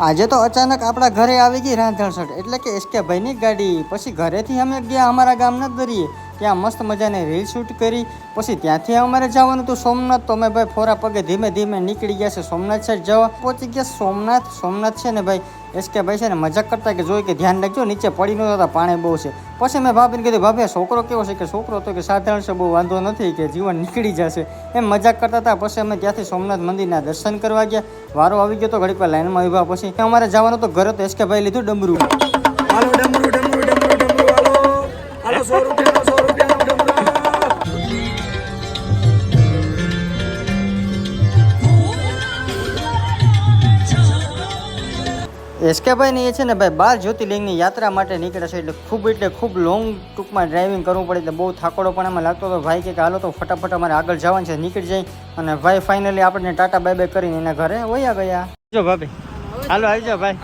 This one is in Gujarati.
આજે તો અચાનક આપણા ઘરે આવી ગઈ રાંધણસઠ એટલે કે એસકે ભાઈની ગાડી. પછી ઘરેથી અમે ગયા અમારા ગામના દરિયે ત્યાં મસ્ત મજાની રીલ શૂટ કરી. પછી ત્યાંથી અમારે જવાનું હતું સોમનાથ. તો અમે ભાઈ ફોરા પગે ધીમે ધીમે નીકળી ગયા છે સોમનાથ સાઈડ જવા. પહોંચી ગયા સોમનાથ. સોમનાથ છે ને ભાઈ એસકે ભાઈ છે ને મજાક કરતા કે જોઈ કે ધ્યાન રાખજો, નીચે પડી ન હતા પાણી બહુ છે. પછી મેં ભાભીને કીધું, ભાભી છોકરો કેવો છે? કે છોકરો તો કે સાધારણ છે, બહુ વાંધો નથી કે જીવન નીકળી જશે. એમ મજાક કરતા હતા. પછી અમે ત્યાંથી સોમનાથ મંદિરના દર્શન કરવા ગયા. વારો આવી ગયો તો ઘડીક વાર લાઈનમાં ઊભા પછી અમારે જવાનું તો ઘરે તો એસકે ભાઈ લીધું ડમરું. ડમરું ડમરું ડમરું ડમરું, હાલો. હાલો, સો એસકે ભાઈ ને એ છે ને ભાઈ બાર જ્યોતિર્લિંગની યાત્રા માટે નીકળે છે એટલે ખૂબ એટલે ખૂબ લોંગ ટૂંકમાં ડ્રાઇવિંગ કરવું પડે એટલે બહુ થાકોડો પણ એમાં લાગતો હતો. ભાઈ કે હાલો તો ફટાફટ અમારે આગળ જવાનું છે, નીકળી જાય અને ભાઈ ફાઇનલી આપણને ટાટા બાય બાય કરીને એના ઘરે વયા ગયા. જો ભાભી, હાલો આવી જાઓ ભાઈ.